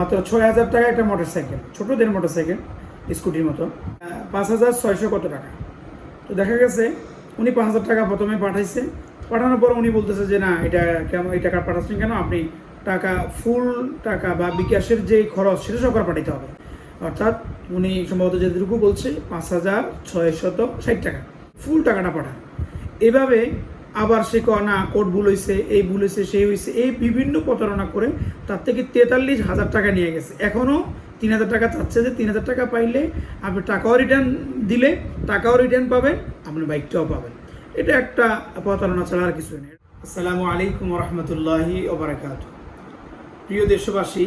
মাত্র ছয় হাজার টাকা একটা মোটর সাইকেল ছোটোদের মোটর সাইকেল স্কুটির মতো। পাঁচ হাজার ছয়শো কত টাকা? তো দেখা গেছে, উনি পাঁচ হাজার টাকা প্রথমে পাঠাইছে। পাঠানোর পর উনি বলতেছে যে, না, এটা কেমন এই টাকা পাঠাচ্ছেন কেন? আপনি টাকা ফুল টাকা বা বিকাশের যে খরচ, সেটা সরকার পাঠাইতে হবে। অর্থাৎ উনি সম্ভবত যেটুকু বলছে, পাঁচ হাজার ছয়শত ষাট টাকা। ফুল টাকাটা পাঠান। এভাবে আবার সে কয়, না কোর্ট ভুল হয়েছে এই ভুল হয়েছে সেই হয়েছে এই বিভিন্ন প্রতারণা করে তার থেকে তেতাল্লিশ হাজার টাকা নিয়ে গেছে। এখনও তিন হাজার টাকা চাচ্ছে যে তিন হাজার টাকা পাইলে আপনি টাকাও রিটার্ন দিলে, টাকাও রিটার্ন পাবেন, আপনি বাইকটাও পাবেন। এটা একটা প্রতারণা ছাড়া আর কিছু নেই। আসসালামু আলাইকুম রহমতুল্লাহি ওবরাকাত। প্রিয় দেশবাসী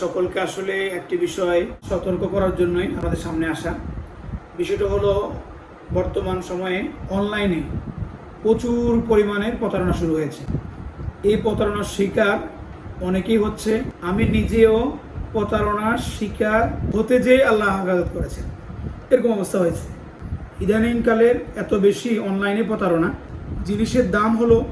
সকলকে আসলে একটি বিষয় সতর্ক করার জন্যই আমাদের সামনে আসা। বিষয়টা হলো বর্তমান সময়ে অনলাইনে প্রচুর পরিমাণের প্রতারণা শুরু হয়েছে। এই প্রতারণার শিকার অনেকেই হচ্ছে। আমি নিজেও প্রতারণার শিকার হতে যেয়ে আল্লাহ হেফাজত করেছেন। এরকম অবস্থা হয়েছে। ইদানিংকালের এত বেশি অনলাইনে প্রতারণা, জিনিসের দাম হলো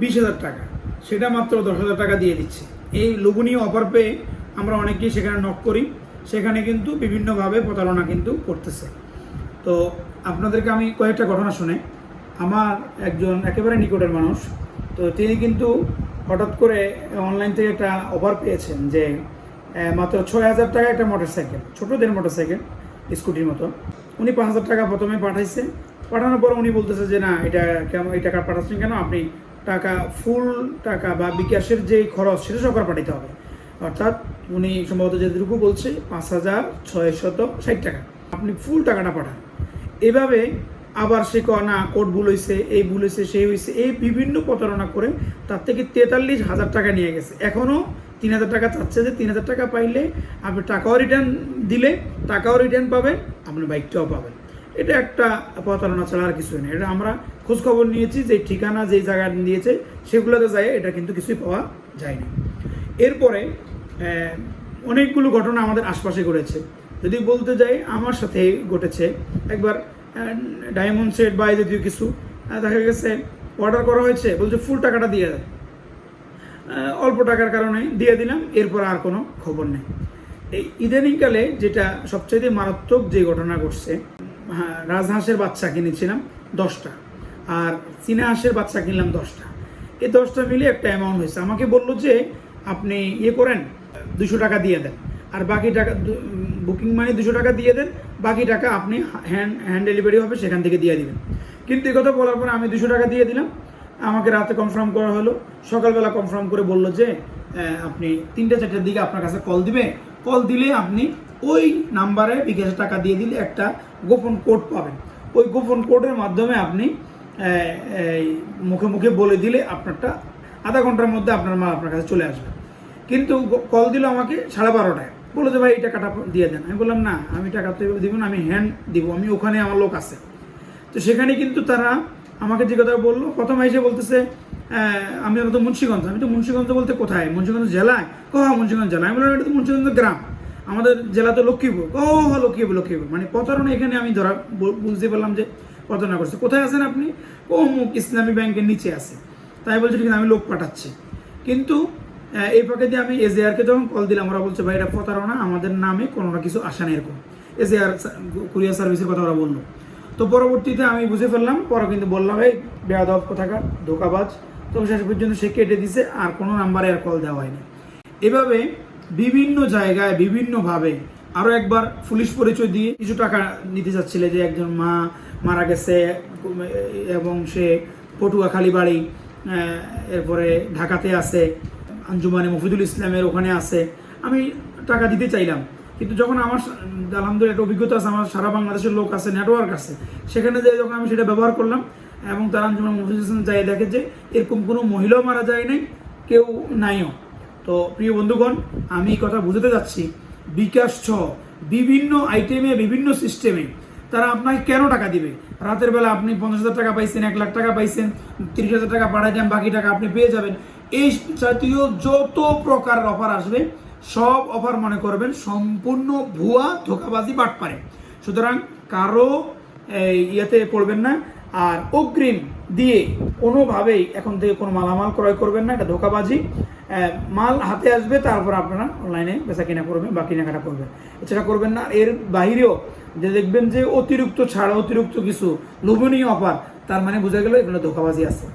বিশ হাজার টাকা। সেটা মাত্র দশ হাজার টাকা দিয়ে দিচ্ছে। এই লোভনীয় অফার পেয়ে আমরা অনেকেই সেখানে নক করি। সেখানে কিন্তু বিভিন্নভাবে প্রতারণা কিন্তু করতেছে। তো আপনাদেরকে আমি কয়েকটা ঘটনা শুনে আমার একজন একেবারে নিকটের মানুষ, তো তিনি কিন্তু হঠাৎ করে অনলাইন থেকে একটা অফার পেয়েছেন যে মাত্র ছয় হাজার টাকা একটা মোটর সাইকেল ছোটোদের মোটর সাইকেল স্কুটির মতো। উনি পাঁচ হাজার টাকা প্রথমে পাঠাইছে পাঠানোর পর উনি বলতেছে যে, না, এটা কেমন এই টাকা পাঠাচ্ছেন কেন? আপনি টাকা ফুল টাকা বা বিকাশের যে খরচ, সেটা সরকার পাঠাইতে হবে। অর্থাৎ উনি সম্ভবত যেটুকু বলছে, পাঁচ হাজার ছয়শত ষাট টাকা। আপনি ফুল টাকাটা পাঠান। এভাবে আবার সে কয়, না কোড ভুল হয়েছে এই ভুল হয়েছে সেই হয়েছে এই বিভিন্ন প্রতারণা করে তার থেকে তেতাল্লিশ হাজার টাকা নিয়ে গেছে। এখনও তিন হাজার টাকা চাচ্ছে যে তিন হাজার টাকা পাইলে আপনি টাকাও রিটার্ন দিলে, টাকাও রিটার্ন পাবেন, আপনি বাইকটাও পাবেন। এটা একটা প্রতারণা ছাড়া আর কিছুই নেই এটা আমরা খোঁজখবর নিয়েছি যে ঠিকানা যে জায়গা দিয়েছে, সেগুলোতে যায়, এটা কিন্তু কিছুই পাওয়া যায় না এরপরে অনেকগুলো ঘটনা আমাদের আশপাশে ঘটেছে। যদি বলতে যাই, আমার সাথে ঘটেছে। একবার ডায়মন্ড সেট বা এই জাতীয় কিছু দেখা গেছে অর্ডার করা হয়েছে, বলছে ফুল টাকাটা দিয়ে দেয় অল্প টাকার কারণে দিয়ে দিলাম, এরপর আর কোনো খবর নেই। এই ইদানিংকালে যেটা সবচাইতে মারাত্মক যে ঘটনা ঘটছে হ্যাঁ রাজহাঁসের বাচ্চা কিনেছিলাম দশটা, আর চীনা হাঁসের বাচ্চা কিনলাম দশটা। এই দশটা মিলে একটা অ্যামাউন্ট হয়েছে। আমাকে বলল যে, আপনি ইয়ে করেন দুশো টাকা দিয়ে দেন। আর বাকি টাকা বুকিং মানি দুশো টাকা দিয়ে দেন, বাকি টাকা আপনি হ্যান্ড হ্যান্ড ডেলিভারি হবে সেখান থেকে দিয়ে দিবেন। কিন্তু এই কথা বলার পরে আমি দুশো টাকা দিয়ে দিলাম। আমাকে রাতে কনফার্ম করা হলো। সকালবেলা কনফার্ম করে বলল যে আপনি তিনটে চারটের দিকে আপনার কাছে কল দিবে। কল দিলে আপনি ওই নাম্বারে বিকাশে টাকা দিয়ে দিলে একটা গোপন কোড পাবেন। ওই গোপন কোডের মাধ্যমে আপনি মুখে মুখে বলে দিলে আপনারটা আধা ঘণ্টার মধ্যে আপনার মাল আপনার কাছে চলে আসবে। কিন্তু কল দিল আমাকে সাড়ে বারোটায়। বলে যে, ভাই, এই টাকাটা দিয়ে দেন। আমি বললাম, না, আমি টাকা তো দিব না, আমি হ্যান্ড দিব, আমি ওখানে আমার লোক আছে। তো সেখানে কিন্তু তারা আমাকে যে কথা বলল, প্রথম এসে বলতেছে আমি তো মুন্সিগঞ্জ, আমি তো মুন্সিগঞ্জ বলতে কোথায়? মুন্সিগঞ্জ জেলায়? ক মুন্সিগঞ্জ জেলা আমি বললাম, এটা তো মুন্সিগঞ্জ গ্রাম। আমাদের জেলা তো লক্ষ্মীপুর। ও হ লক্ষ্মীপুর লক্ষ্মীপুর। মানে প্রতারণা এখানে আমি ধরা বুঝতে পারলাম যে প্রতারণা করছে। কোথায় আছেন আপনি? ও মুখ ইসলামী ব্যাংকের নিচে আছে। তাই বলছে, ঠিক আমি লোক পাঠাচ্ছি। কিন্তু এই ফাঁকে দিয়ে আমি এজেআরকে যখন কল দিলাম, ওরা বলছে, ভাই, এটা প্রতারণা, আমাদের নামে কোনো না কিছু আসা নেই এরকম। এজেআর কুরিয়ার সার্ভিসের কথা ওরা বলল। তো পরবর্তীতে আমি বুঝে ফেললাম, পরে কিন্তু বললাম এই বেয়াদব কোথাকার, ধোকাবাজ। তো শেষ পর্যন্ত সে কেটে দিছে, আর কোনো নাম্বারে আর কল দেওয়া হয়নি। এভাবে বিভিন্ন জায়গায়, বিভিন্নভাবে আরও একবার পুলিশ পরিচয় দিয়ে কিছু টাকা নিতে চাচ্ছিলে যে একজন মা মারা গেছে, এবং সে পটুয়াখালী বাড়ি এরপরে ঢাকাতে আছে। আঞ্জুমানে মফিদুল ইসলামের ওখানে আছে। আমি টাকা দিতে চাইলাম। কিন্তু যখন আমার আলহামদুলিল্লাহ একটা অভিজ্ঞতা আছে, আমার সারা বাংলাদেশের লোক আছে নেটওয়ার্ক আছে, সেখানে যে যখন আমি সেটা ব্যবহার করলাম এবং তারা আঞ্জুমান মফিদুল ইসলাম যাই দেখে যে এরকম কোনো মহিলাও মারা যায় নাই, কেউ নাইও। তো প্রিয় বন্ধুগণ, আমি কথা বুঝতে যাচ্ছি। বিকাশ ছ, বিভিন্ন আইটেমে বিভিন্ন সিস্টেমে তারা আপনাকে কেন টাকা দিবে? রাতের বেলা আপনি পঞ্চাশ হাজার টাকা পাইছেন, এক লাখ টাকা পাইছেন, তিরিশ হাজার টাকা পাঠাই দেন, বাকি টাকা আপনি পেয়ে যাবেন। এই জাতীয় যত প্রকার অফার আসবে, সব অফার মনে করবেন সম্পূর্ণ ভুয়া, ধোকাবাজি বাট পারে সুতরাং কারও ইয়েতে পড়বেন না, আর অগ্রিম দিয়ে কোনোভাবেই এখন থেকে কোনো মালামাল ক্রয় করবেন না, এটা ধোকাবাজি। মাল হাতে আসবে, তারপর আপনারা অনলাইনে বেচা কেনা করবেন বা কেনাকাটা করবেন। এছাড়া করবেন না, এর বাহিরেও যে দেখবেন যে অতিরিক্ত ছাড়া, অতিরিক্ত কিছু লোভনীয় অফার, তার মানে বোঝা গেল এগুলো ধোকাবাজি আছে।